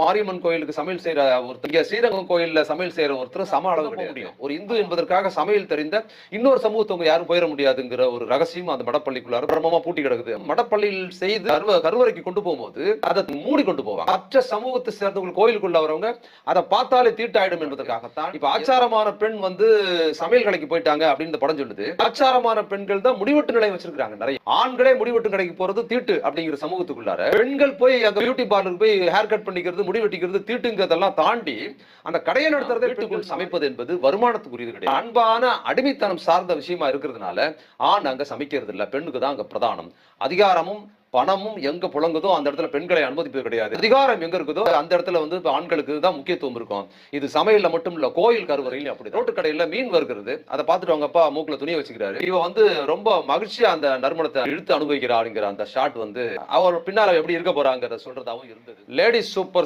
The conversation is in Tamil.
மாரியம்மன் கோயிலுக்கு சமையல் செய்யற ஒருத்தர் இங்க ஸ்ரீரங்கம் கோயில்ல சமையல் செய்யற ஒருத்தர் சம அளவு போக முடியும். ஒரு இந்து என்பதற்காக சமையல் தெரிந்த இன்னொரு சமூகத்தவங்க யாரும் போயிட முடியாதுங்கிற ஒரு ரகசியம் அந்த மடப்பள்ளிக்குள்ளார பிரம்மமா பூட்டி கிடக்குது. மடப்பள்ளியில் செய்து கருவ கருவறைக்கு கொண்டு போகும்போது அதை மூடி கொண்டு போவாங்க. மற்ற சமூகத்தை சேர்ந்தவங்க கோயிலுக்குள்ள வரவங்க அதை பார்த்தாலே தீட்டாயிடும் என்பதற்காகத்தான் இப்ப ஆச்சாரமான பெண் வந்து சமையல் கடைக்கு போயிட்டாங்க அப்படின்னு படம் சொல்லுது. ஆச்சாரமான பெண்கள் தான் முடிவெட்டு நிலையம் வச்சிருக்காங்க நிறைய. ஆண்களே முடிவெட்டு கடைக்கு போறது தீட்டு அப்படிங்கிற சமூகத்துக்குள்ளார பெண்கள் போய் அந்த பியூட்டி பார்லருக்கு போய் ஹேர் கட் பண்ணிக்கிறது முடி வெட்டிக்கிறது தீட்டுங்கிறதெல்லாம் தாண்டி அந்த கடையை நடத்துறதை வீட்டுக்குள் சமைப்பது என்பது வருமானத்துக்குரியது கிடையாது. அன்பான அடிமைத்தனம் சார்ந்த விஷயமா இருக்கிறதுனால ஆண் அங்க சமைக்கிறது இல்ல பெண்ணுக்கு தான் அங்க பிரதானம். அதிகாரமும் பணமும் எங்க புழங்குதோ அந்த இடத்துல பெண்களை அனுமதிப்பது கிடையாது. அதிகாரம் எங்க இருக்குதோ அந்த இடத்துல வந்து ஆண்களுக்கு தான் முக்கியத்துவம் இருக்கும். இது சமையல்ல மட்டும் இல்ல கோயில் கருவறையிலும் அப்படி ரோட்டு கடையில மீன் வருகிறது அதை பார்த்துட்டு அவங்க அப்பா மூக்குல துணியை வச்சுக்கிறாரு. இவ வந்து ரொம்ப மகிழ்ச்சியா அந்த நறுமணத்தை இழுத்து அனுபவிக்கிறாருங்கிற அந்த ஷாட் வந்து அவர் பின்னால எப்படி இருக்க போறாங்கிறத சொல்றதாவும் இருந்தது. Ladies super